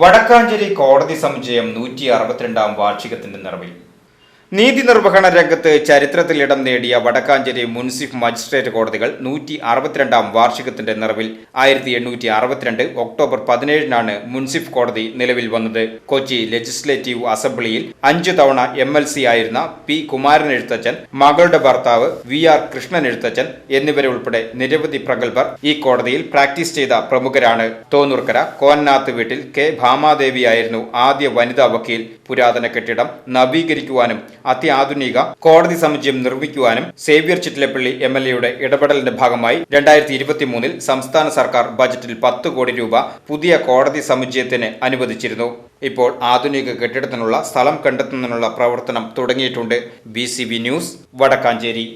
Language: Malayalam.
വടക്കാഞ്ചേരി കോടതി സമുച്ചയം നൂറ്റി അറുപത്തിരണ്ടാം വാർഷികത്തിന്റെ നിറവിൽ. നീതി നിർവഹണ രംഗത്ത് ചരിത്രത്തിൽ ഇടം നേടിയ വടക്കാഞ്ചേരി മുൻസിഫ് മജിസ്ട്രേറ്റ് കോടതികൾ നൂറ്റി അറുപത്തിരണ്ടാം വാർഷികത്തിന്റെ നിറവിൽ ആയിരത്തി എണ്ണൂറ്റി അറുപത്തിരണ്ട് ഒക്ടോബർ പതിനേഴിനാണ് മുൻസിഫ് കോടതി നിലവിൽ വന്നത്. കൊച്ചി ലെജിസ്ലേറ്റീവ് അസംബ്ലിയിൽ അഞ്ചു തവണ എം എൽ സി ആയിരുന്ന പി കുമാരൻ എഴുത്തച്ഛൻ മകളുടെ ഭർത്താവ് വി ആർ കൃഷ്ണൻ എഴുത്തച്ഛൻ എന്നിവരെ ഉൾപ്പെടെ നിരവധി പ്രഗത്ഭർ ഈ കോടതിയിൽ പ്രാക്ടീസ് ചെയ്ത പ്രമുഖരാണ്. തോന്നൂർക്കര കോന്നാത്ത് വീട്ടിൽ കെ ഭാമാദേവിയായിരുന്നു ആദ്യ വനിതാ വക്കീൽ. പുരാതന കെട്ടിടം നവീകരിക്കുവാനും അത്യാധുനിക കോടതി സമുച്ചയം നിർമ്മിക്കുവാനും സേവ്യർ ചിറ്റിലപ്പള്ളി എം എൽ എയുടെ ഇടപെടലിന്റെ ഭാഗമായി രണ്ടായിരത്തി ഇരുപത്തിമൂന്നിൽ സംസ്ഥാന സർക്കാർ ബജറ്റിൽ പത്ത് കോടി രൂപ പുതിയ കോടതി സമുച്ചയത്തിന് അനുവദിച്ചിരുന്നു. ഇപ്പോൾ ആധുനിക കെട്ടിടത്തിനുള്ള സ്ഥലം കണ്ടെത്തുന്നതിനുള്ള പ്രവർത്തനം തുടങ്ങിയിട്ടുണ്ട്. B news Vadakkanchery.